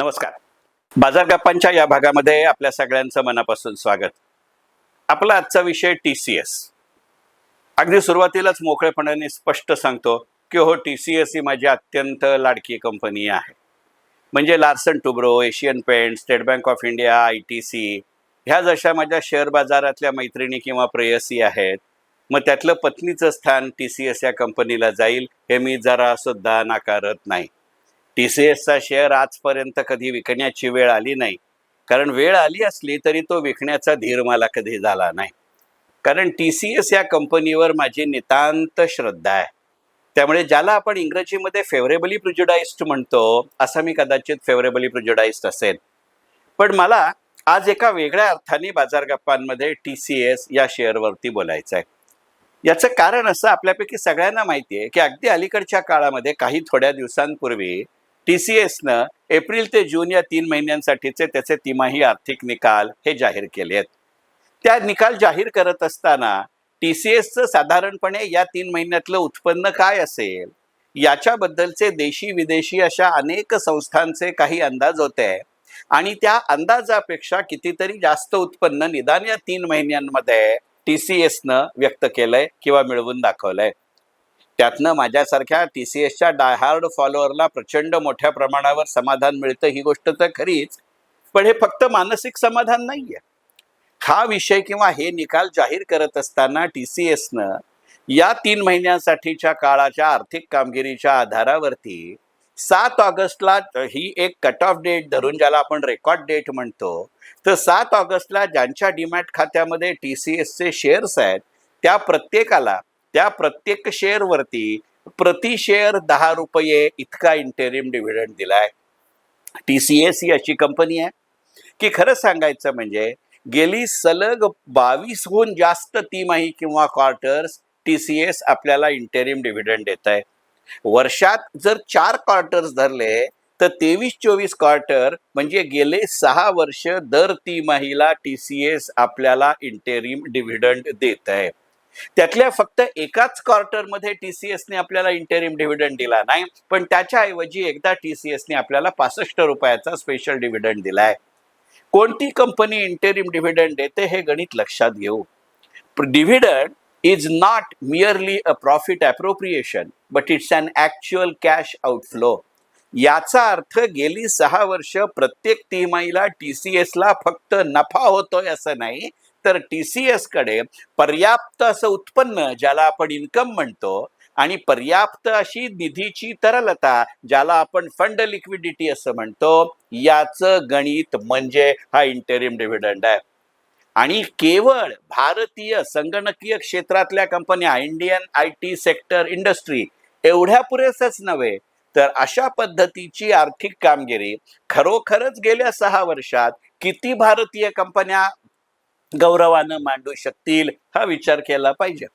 नमस्कार. बाजार गप्पांच्या या भागामध्ये आपल्या सगळ्यांचं मनापासून स्वागत. आपला आजचा विषय टी सी एस अगदी सुरुवातीलाच मोकळेपणाने स्पष्ट सांगतो की हो टी सी एस ही माझी अत्यंत लाडकी कंपनी आहे. म्हणजे Larsen Toubro Asian paint State Bank of India I T C ह्या जशा माझ्या शेअर बाजारातल्या मैत्रिणी किंवा प्रेयसी आहेत मग त्यातलं पत्नीचं स्थान टी सी एस या कंपनीला जाईल हे मी जरा सुद्धा नाकारत नाही. टी सी एसचा शेअर आजपर्यंत कधी विकण्याची वेळ आली नाही. कारण वेळ आली असली तरी तो विकण्याचा धीर मला कधी झाला नाही. कारण टी सी एस या कंपनीवर माझी नितांत श्रद्धा आहे. त्यामुळे ज्याला आपण इंग्रजीमध्ये फेवरेबली प्रिज्युडाइस्ड म्हणतो असं मी कदाचित फेवरेबली प्रिज्युडाइस्ड असेल. पण मला आज एका वेगळ्या अर्थाने बाजार गप्पांमध्ये टी सी एस या शेअरवरती बोलायचं आहे. याचं कारण असं आपल्यापैकी सगळ्यांना माहिती आहे की अगदी अलीकडच्या काळामध्ये काही थोड्या दिवसांपूर्वी टी सी एसनं एप्रिल ते जून या तीन महिन्यांसाठीचे त्याचे तिमाही आर्थिक निकाल हे जाहीर केले आहेत. त्या निकाल जाहीर करत असताना टी सी एसचं साधारणपणे या तीन महिन्यातलं उत्पन्न काय असेल? याच्याबद्दलचे देशी विदेशी अशा अनेक संस्थांचे काही अंदाज होते आणि त्या अंदाजापेक्षा कितीतरी जास्त उत्पन्न निदान या तीन महिन्यांमध्ये टी सी एसनं व्यक्त केलंय किंवा मिळवून दाखवलंय. त्यातनं माझ्यासारख्या टी सी एसच्या डायहार्ड फॉलोअरला प्रचंड मोठ्या प्रमाणावर समाधान मिळतं ही गोष्ट तर खरीच. पण हे फक्त मानसिक समाधान नाहीये. हा विषय किंवा हे निकाल जाहीर करत असताना टी सी एसनं या तीन महिन्यांसाठीच्या काळाच्या आर्थिक कामगिरीच्या आधारावरती सात ऑगस्टला ही एक कट ऑफ डेट धरून ज्याला आपण रेकॉर्ड डेट म्हणतो तर सात ऑगस्टला ज्यांच्या डीमॅट खात्यामध्ये टी सी एसचे शेअर्स आहेत त्या प्रत्येकाला त्या प्रत्येक शेअरवरती प्रति शेअर दहा रुपये इतका इंटेरिम डिव्हिडंड दिलाय. टी सी एस ही अशी कंपनी आहे. की खरं सांगायचं म्हणजे गेली सलग बावीसहून जास्त तिमाही किंवा क्वार्टर्स टी सी एस आपल्याला इंटेरिम डिव्हिडंड देत आहे वर्षात जर चार क्वार्टर्स धरले तर तेवीस चोवीस क्वार्टर म्हणजे गेले सहा वर्ष दर तिमाहीला टी सी एस आपल्याला इंटेरिम डिव्हिडंड देत आहे त्यातल्या फक्त एकाच क्वार्टरमध्ये टी सी एसने आपल्याला इंटेरिम डिव्हिडंड दिला नाही पण त्याच्याऐवजी एकदा टी सी एसने आपल्याला पासष्ट रुपयाचा स्पेशल डिव्हिडंड दिलाय. कोणती कंपनी इंटेरिम डिव्हिडंड देते हे गणित लक्षात घेऊ. Dividend is not merely a profit appropriation but it's an actual cash outflow याचा अर्थ गेली सहा वर्ष प्रत्येक तिमाहीला टी सी एसला फक्त नफा होतोय असं नाही तर टी सी एसकडे पर्याप्त असं उत्पन्न ज्याला आपण इन्कम म्हणतो आणि पर्याप्त अशी निधीची तरलता ज्याला आपण फंड लिक्विडिटी असं म्हणतो याचं गणित म्हणजे हा इंटेरिम डिव्हिडंड आहे. आणि केवळ भारतीय संगणकीय क्षेत्रातल्या कंपन्या Indian I T sector industry एवढ्या पुरेसच नव्हे तर अशा पद्धतीची आर्थिक कामगिरी खरोखरच गेल्या सहा वर्षात किती भारतीय कंपन्या गौरवानं मांडू शकतील हा विचार केला पाहिजे.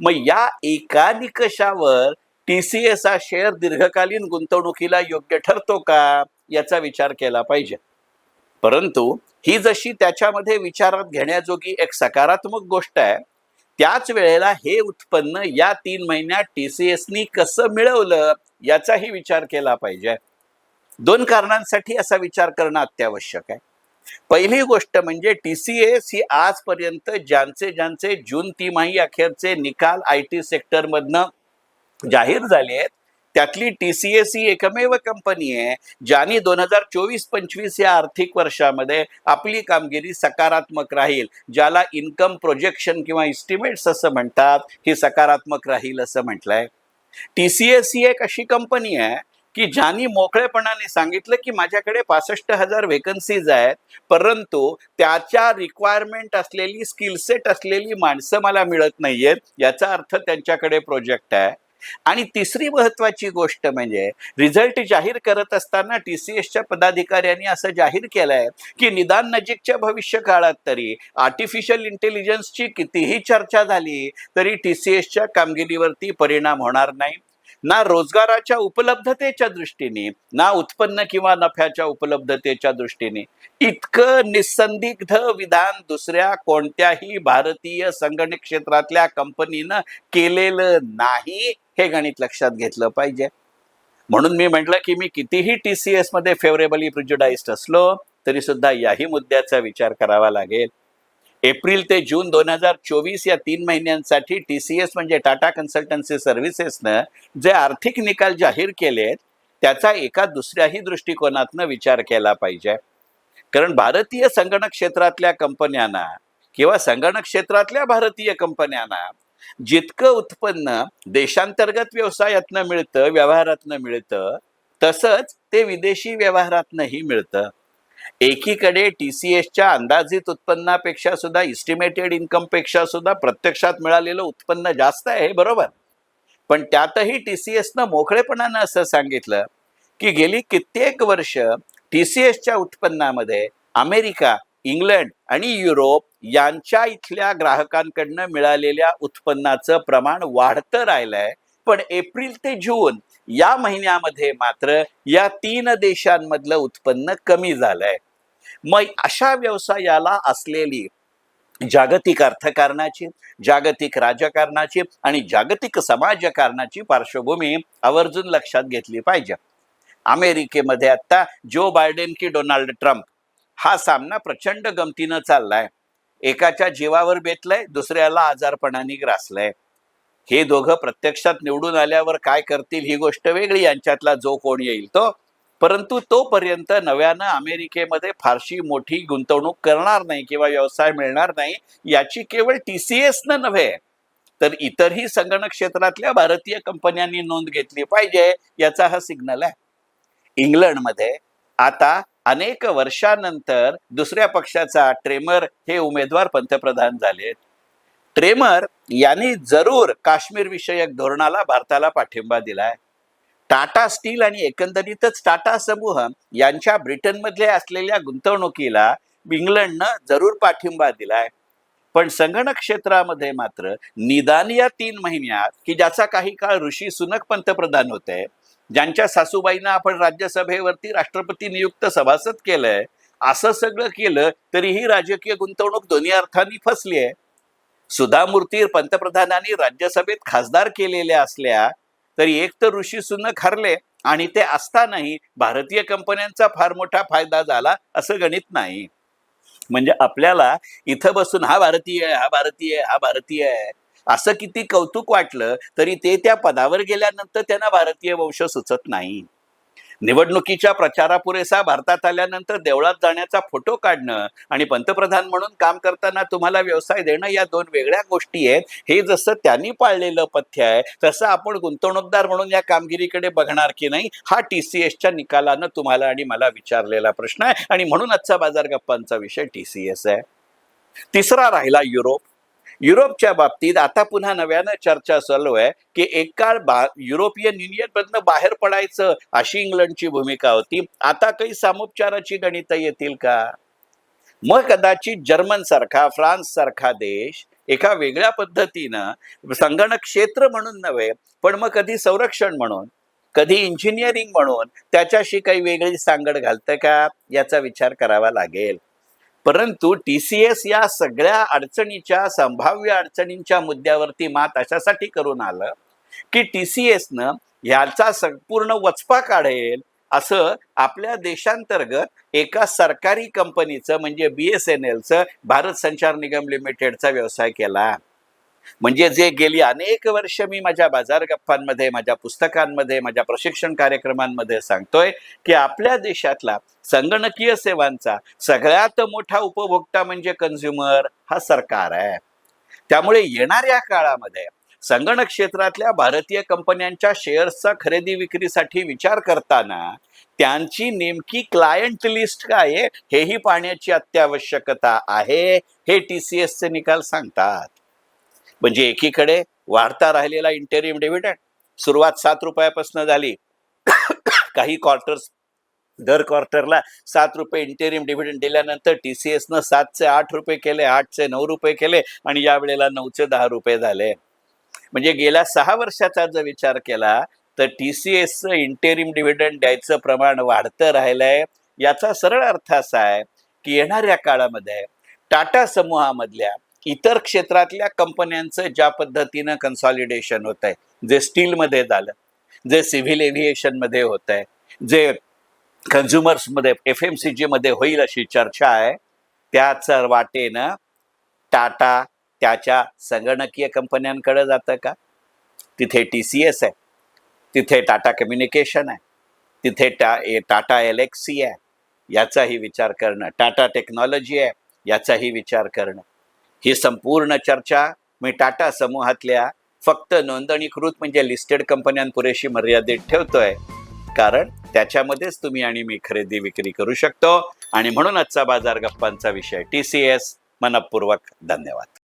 मग या एका निकषावर टी सी एस हा शेअर दीर्घकालीन गुंतवणुकीला योग्य ठरतो का याचा विचार केला पाहिजे. परंतु ही जशी त्याच्यामध्ये विचारात घेण्याजोगी एक सकारात्मक गोष्ट आहे त्याच वेळेला हे उत्पन्न या तीन महिन्यात टी सी एसनी कसं मिळवलं याचाही विचार केला पाहिजे. दोन कारणांसाठी असा विचार करणं अत्यावश्यक आहे. पहिली गोष्ट म्हणजे टी सी एस ही आजपर्यंत ज्यांचे ज्यांचे जून तिमाही अखेरचे निकाल आय टी सेक्टरमधनं जाहीर झाले आहेत त्यातली टी सी एस ही एकमेव कंपनी आहे ज्यांनी दोन हजार चोवीस पंचवीस या आर्थिक वर्षामध्ये आपली कामगिरी सकारात्मक राहील ज्याला इन्कम प्रोजेक्शन किंवा इस्टिमेट्स असं म्हणतात ही सकारात्मक राहील असं म्हटलंय. टी सी एस ही एक अशी कंपनी आहे की ज्यांनी मोकळेपणाने सांगितलं की माझ्याकडे पासष्ट हजार वेकन्सीज आहेत परंतु त्याच्या रिक्वायरमेंट असलेली स्किल सेट असलेली माणसं मला मिळत नाहीयेत याचा अर्थ त्यांच्याकडे प्रोजेक्ट आहे. आणि तिसरी महत्वाची गोष्ट म्हणजे रिझल्ट जाहीर करत असताना टी सी एसच्या पदाधिकाऱ्यांनी असं जाहीर केलंय की निदान नजीकच्या भविष्य काळात तरी आर्टिफिशियल इंटेलिजन्सची कितीही चर्चा झाली तरी टी सी एसच्या कामगिरीवरती परिणाम होणार नाही. ना रोजगाराच्या उपलब्धतेच्या दृष्टीने ना उत्पन्न किंवा नफ्याच्या उपलब्धतेच्या दृष्टीने. इतकं निसंदिग्ध विधान दुसऱ्या कोणत्याही भारतीय संगणक क्षेत्रातल्या कंपनीनं केलेलं नाही हे गणित लक्षात घेतलं पाहिजे. म्हणून मी म्हटलं की मी कितीही टी सी एसमध्ये फेवरेबली प्रिज्युडाइस्ड असलो तरी सुद्धा याही मुद्द्याचा विचार करावा लागेल. एप्रिल ते जून दोन हजार चोवीस या तीन महिन्यांसाठी टी सी एस म्हणजे टाटा कन्सल्टन्सी सर्व्हिसेसनं जे आर्थिक निकाल जाहीर केलेत त्याचा एका दुसऱ्याही दृष्टिकोनातनं विचार केला पाहिजे. कारण भारतीय संगणक क्षेत्रातल्या कंपन्यांना किंवा संगणक क्षेत्रातल्या भारतीय कंपन्यांना जितकं उत्पन्न देशांतर्गत व्यवसायातनं मिळतं व्यवहारातनं मिळतं तसंच ते विदेशी व्यवहारातनंही मिळतं. एकीकडे टी सी एसच्या अंदाजित उत्पन्नापेक्षा सुद्धा इस्टिमेटेड इन्कमपेक्षा सुद्धा प्रत्यक्षात मिळालेलं उत्पन्न जास्त आहे हे बरोबर. पण त्यातही टी सी एसनं मोकळेपणानं असं सांगितलं की गेली कित्येक वर्ष टी सी एसच्या उत्पन्नामध्ये अमेरिका इंग्लंड आणि युरोप यांच्या इथल्या ग्राहकांकडनं मिळालेल्या उत्पन्नाचं प्रमाण वाढतं राहिलंय. पण एप्रिल ते जून या महिन्यामध्ये मात्र या तीन देशांमधलं उत्पन्न कमी झालंय. मग अशा व्यवसायाला असलेली जागतिक अर्थकारणाची जागतिक राजकारणाची आणि जागतिक समाजकारणाची पार्श्वभूमी आवर्जून लक्षात घेतली पाहिजे. अमेरिकेमध्ये आता जो बायडेन की डोनाल्ड ट्रम्प हा सामना प्रचंड गमतीनं चाललाय. एकाच्या जीवावर बेतलाय दुसऱ्याला आजारपणाने ग्रासलाय. हे दोघं प्रत्यक्षात निवडून आल्यावर काय करतील ही गोष्ट वेगळी यांच्यातला जो कोण येईल तो. परंतु तोपर्यंत नव्यानं अमेरिकेमध्ये फारशी मोठी गुंतवणूक करणार नाही किंवा व्यवसाय मिळणार नाही याची केवळ टी सी एसनं नव्हे तर इतरही संगणक क्षेत्रातल्या भारतीय कंपन्यांनी नोंद घेतली पाहिजे याचा हा सिग्नल आहे. इंग्लंडमध्ये आता अनेक वर्षानंतर दुसऱ्या पक्षाचा ट्रेमर हे उमेदवार पंतप्रधान झालेत. ट्रेमर यांनी जरूर काश्मीर विषयक धोरणाला भारताला पाठिंबा दिलाय. टाटा स्टील आणि एकंदरीतच टाटा समूह यांच्या ब्रिटनमध्ये असलेल्या गुंतवणुकीला इंग्लंडनं जरूर पाठिंबा दिलाय. पण संगणक क्षेत्रामध्ये मात्र निदान या तीन महिन्यात की ज्याचा काही काळ ऋषी सुनक पंतप्रधान होते ज्यांच्या सासूबाईंना आपण राज्यसभेवरती राष्ट्रपती नियुक्त सभासद केलंय असं सगळं केलं तरीही राजकीय गुंतवणूक दोन्ही अर्थांनी फसली आहे सुधा मूर्ती पंतप्रधानांनी राज्यसभेत खासदार केलेल्या असल्या तरी एक तर ऋषी सुनक हरले आणि ते असतानाही भारतीय कंपन्यांचा फार मोठा फायदा झाला असं गणित नाही. म्हणजे आपल्याला इथं बसून हा भारतीय हा भारतीय हा भारतीय आहे असं किती कौतुक वाटलं तरी ते त्या पदावर गेल्यानंतर त्यांना भारतीय वंश सुचत नाही. निवडणुकीच्या प्रचारापुरेसा भारतात आल्यानंतर देवळात जाण्याचा फोटो काढणं आणि पंतप्रधान म्हणून काम करताना तुम्हाला व्यवसाय देणं या दोन वेगळ्या गोष्टी आहेत. हे जसं त्यांनी पाळलेलं पथ्य आहे तसं आपण गुंतवणूकदार म्हणून या कामगिरीकडे बघणार की नाही हा टी सी एसच्या निकालानं तुम्हाला आणि मला विचारलेला प्रश्न आहे. आणि म्हणून आजचा बाजार गप्पांचा विषय टी सी एस आहे. तिसरा राहिला युरोप. युरोपच्या बाबतीत आता पुन्हा नव्यानं चर्चा चालू आहे की एक काळ बा युरोपियन युनियन मधनं बाहेर पडायचं अशी इंग्लंडची भूमिका होती. आता काही सामोपचाराची गणितं येतील का? मग कदाचित जर्मन सारखा फ्रान्स सारखा देश एका वेगळ्या पद्धतीनं संगणक क्षेत्र म्हणून नव्हे पण मग कधी संरक्षण म्हणून कधी इंजिनिअरिंग म्हणून त्याच्याशी काही वेगळी सांगड घालतं का? याचा विचार करावा लागेल. परंतु टी सी एस या सगळ्या अडचणीच्या संभाव्य अडचणींच्या मुद्द्यावरती मात अशासाठी करून आलं की टी सी एसनं ह्याचा संपूर्ण वचपा काढेल असं आपल्या देशांतर्गत एका सरकारी कंपनीचं म्हणजे बी एस एन एलचं भारत संचार निगम लिमिटेडचा व्यवसाय केला. म्हणजे जे गेली अनेक वर्ष मी माझ्या बाजार गप्पांमध्ये माझ्या पुस्तकांमध्ये माझ्या प्रशिक्षण कार्यक्रमांमध्ये सांगतोय की आपल्या देशातला संगणकीय सेवांचा सगळ्यात मोठा उपभोक्ता म्हणजे कन्झ्युमर हा सरकार आहे. त्यामुळे येणाऱ्या काळामध्ये संगणक क्षेत्रातल्या भारतीय कंपन्यांच्या शेअर्सचा खरेदी विक्रीसाठी विचार करताना त्यांची नेमकी क्लायंट लिस्ट काय आहे हेही पाहण्याची अत्यावश्यकता आहे हे टी सी एसचे निकाल सांगतात. म्हणजे एकीकडे वाढता राहिलेला इंटेरियम डिव्हिडंड सुरुवात सात रुपयापासून झाली. काही क्वार्टर्स दर क्वार्टरला सात रुपये इंटेरियम डिव्हिडंड दिल्यानंतर टी सी एसनं सातचे आठ रुपये केले आठचे नऊ रुपये केले आणि यावेळेला नऊचे दहा रुपये झाले. म्हणजे गेल्या सहा वर्षाचा जर विचार केला तर टी सी एसचं इंटेरियम डिव्हिडंड द्यायचं प्रमाण वाढतं राहिलंय. याचा सरळ अर्थ असा आहे की येणाऱ्या काळामध्ये टाटा समूहामधल्या इतर क्षेत्रातल्या कंपन्यांचं ज्या पद्धतीनं कन्सॉलिडेशन होत आहे जे स्टीलमध्ये झालं जे सिव्हिल एव्हिएशनमध्ये होत आहे जे कन्झ्युमर्समध्ये एफ एम सी जीमध्ये होईल अशी चर्चा आहे त्याच वाटेनं टाटा त्याच्या संगणकीय कंपन्यांकडे जातं का? तिथे टी सी एस आहे तिथे टाटा कम्युनिकेशन आहे तिथे टा ए- टाटा एलेक्सी आहे याचाही विचार करणं टाटा टेक्नॉलॉजी आहे याचाही विचार करणं. ही संपूर्ण चर्चा मी टाटा समूहातल्या फक्त नोंदणीकृत म्हणजे लिस्टेड कंपन्यांपुरेशी मर्यादित ठेवतोय. कारण त्याच्यामध्येच तुम्ही आणि मी खरेदी विक्री करू शकतो. आणि म्हणून आजचा बाजार गप्पांचा विषय. टी सी एस मनपूर्वक धन्यवाद.